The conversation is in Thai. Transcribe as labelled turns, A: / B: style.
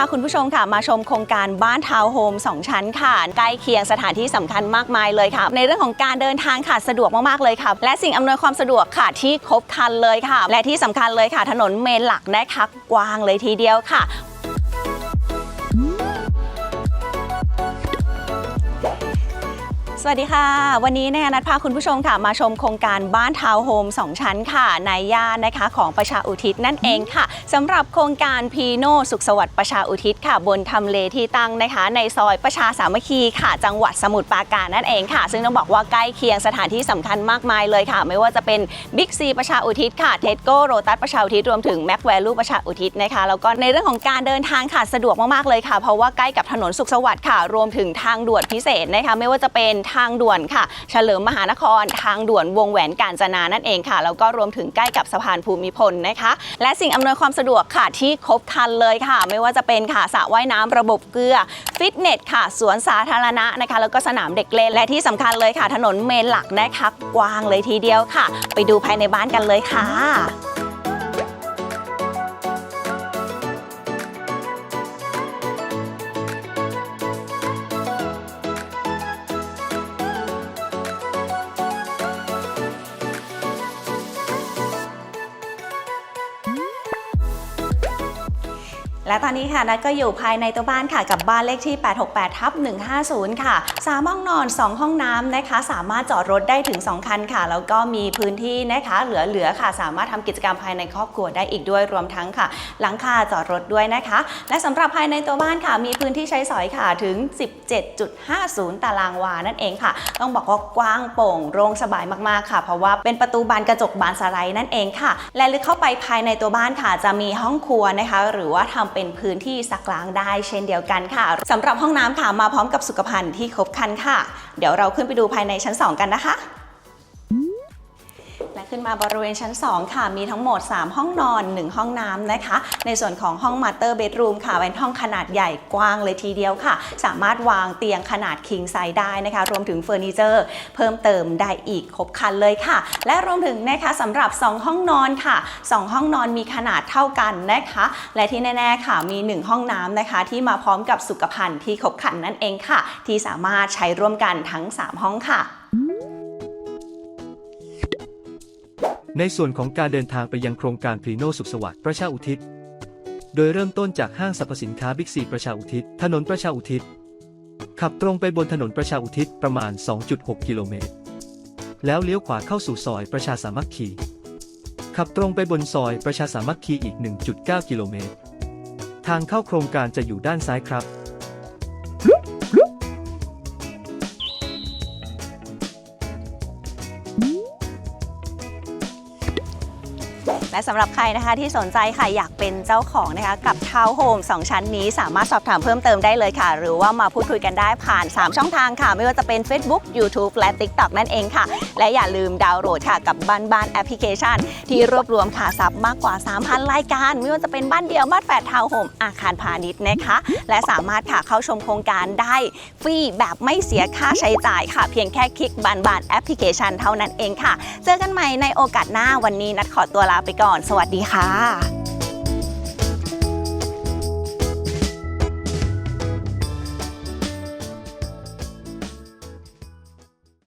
A: พาคุณผู้ชมค่ะ มาชมโครงการบ้านทาวน์โฮม2 ชั้นค่ะ ใกล้เคียงสถานที่สำคัญมากมายเลยค่ะ ในเรื่องของการเดินทางค่ะสะดวกมากๆเลยค่ะ และสิ่งอำนวยความสะดวกค่ะที่ครบครันเลยค่ะ และที่สำคัญเลยค่ะ ถนนเมนหลักนะคะกว้างเลยทีเดียวค่ะ สวัสดีค่ะ วันนี้เนี่ยนัดพาคุณผู้ชมค่ะ มาชมโครงการบ้านทาวน์โฮม 2 ชั้นค่ะในย่านนะคะของประชาอุทิศนั่นเองค่ะสำหรับโครงการพีโนสุขสวัสดิ์ประชาอุทิศค่ะ บนทำเลที่ตั้งนะคะ ในซอยประชาสามัคคีค่ะ จังหวัดสมุทรปราการนั่นเองค่ะ ซึ่งต้องบอกว่าใกล้เคียงสถานที่สำคัญมากมายเลยค่ะ ไม่ว่าจะเป็นบิ๊กซีประชาอุทิศค่ะเทสโก้โรตัสประชาอุทิศรวมถึงแม็กแวลูประชาอุทิศนะคะแล้วก็ในเรื่องของการเดินทางค่ะสะดวกมากๆเลยค่ะ เพราะว่าใกล้กับถนนสุขสวัสดิ์ค่ะ รวมถึงทางด่วนพิเศษนะคะไม่ว่าจะเป็นทางด่วนค่ะ เฉลิมมหานคร ทางด่วนวงแหวนกาญจนานั่นเองค่ะแล้วก็รวมถึงใกล้กับสะพานภูมิพลนะคะ และสิ่งอำนวยความสะดวกค่ะที่ครบครันเลยค่ะ ไม่ว่าจะเป็นค่ะสระว่ายน้ำระบบเกลือฟิตเนสค่ะ สวนสาธารณะนะคะ แล้วก็สนามเด็กเล่นและที่สำคัญเลยค่ะ ถนนเมนหลักนะคะกว้างเลยทีเดียวค่ะ ไปดูภายในบ้านกันเลยค่ะ และตอนนี้ค่ะนัดก็อยู่ภายในตัวบ้านค่ะ กับบ้านเลขที่ 868ทับ150 ค่ะ 3 ห้องนอน 2 ห้องน้ำนะคะ สามารถจอดรถได้ถึง 2 คันค่ะ แล้วก็มีพื้นที่นะคะ เหลือๆค่ะ สามารถทำกิจกรรมภายในครอบครัวได้อีกด้วยรวมทั้งค่ะ หลังคาจอดรถด้วยนะคะ และสำหรับภายในตัวบ้านค่ะ มีพื้นที่ใช้สอยค่ะถึง 17.50 ตารางวานั่นเองค่ะ ต้องบอกว่ากว้างโป่งโล่งสบายมากๆค่ะ เพราะว่าเป็นประตูบานกระจกบานสไลด์นั่นเองค่ะ และลึกเข้าไปภายในตัวบ้านค่ะ จะมีห้องครัวนะคะ หรือว่าทำเป็นพื้นที่ซักล้างได้เช่นเดียวกันค่ะสำหรับห้องน้ำค่ะมาพร้อมกับสุขภัณฑ์ที่ครบครันค่ะ เดี๋ยวเราขึ้นไปดูภายในชั้น 2 กันนะคะ และขึ้นมาบริเวณชั้น 2 ค่ะ มีทั้งหมด 3 ห้องนอน 1 ห้องน้ำนะคะ ในส่วนของห้องมาสเตอร์เบดรูมค่ะ เป็นห้องขนาดใหญ่กว้างเลยทีเดียวค่ะ สามารถวางเตียงขนาดคิงไซส์ได้นะคะ รวมถึงเฟอร์นิเจอร์ เพิ่มเติมได้อีกครบคันเลยค่ะ และรวมถึงนะคะสำหรับ 2 ห้องนอนค่ะ 2 ห้องนอนมีขนาดเท่ากันนะคะ และที่แน่ๆค่ะ มี 1 ห้องน้ำนะคะ ที่มาพร้อมกับสุขภัณฑ์ที่ครบคันนั่นเองค่ะ ที่สามารถใช้ร่วมกันทั้ง 3 ห้องค่ะ
B: ในส่วนของการเดินทางไปยังโครงการพรีโนสุขสวัสดิ์ประชาอุทิศ โดยเริ่มต้นจากห้างสรรพสินค้าบิ๊กซีประชาอุทิศ ถนนประชาอุทิศ ขับตรงไปบนถนนประชาอุทิศประมาณ 2.6 กิโลเมตร แล้วเลี้ยวขวาเข้าสู่ซอยประชาสามัคคี ขับตรงไปบนซอยประชาสามัคคีอีก 1.9 กิโลเมตร ทางเข้าโครงการจะอยู่ด้านซ้ายครับ
A: และสำหรับใครนะคะที่สนใจค่ะอยากเป็นเจ้าของนะคะกับทาวน์โฮม2ชั้นนี้สามารถสอบถามเพิ่มเติมได้เลยค่ะ หรือว่ามาพูดคุยกันได้ผ่าน 3 ช่องทางค่ะ ไม่ว่าจะเป็น Facebook YouTube และ TikTok นั่นเองค่ะ และอย่าลืมดาวน์โหลดค่ะกับบ้านบ้านแอปพลิเคชัน ที่รวบรวมค่ะซับมากกว่า 3,000 รายการ ไม่ว่าจะเป็นบ้านเดียวบ้านแฝดทาวน์โฮมอาคารพาณิชย์นะคะ และสามารถค่ะเข้าชมโครงการได้ฟรีแบบไม่เสียค่าใช้จ่ายค่ะ เพียงแค่คลิกบานบานแอปพลิเคชัน เท่านั้นเองค่ะ เจอกันใหม่ในโอกาสหน้าวันนี้นัดขอตัวลาไปก่อนก่อน สวัสดีค่ะ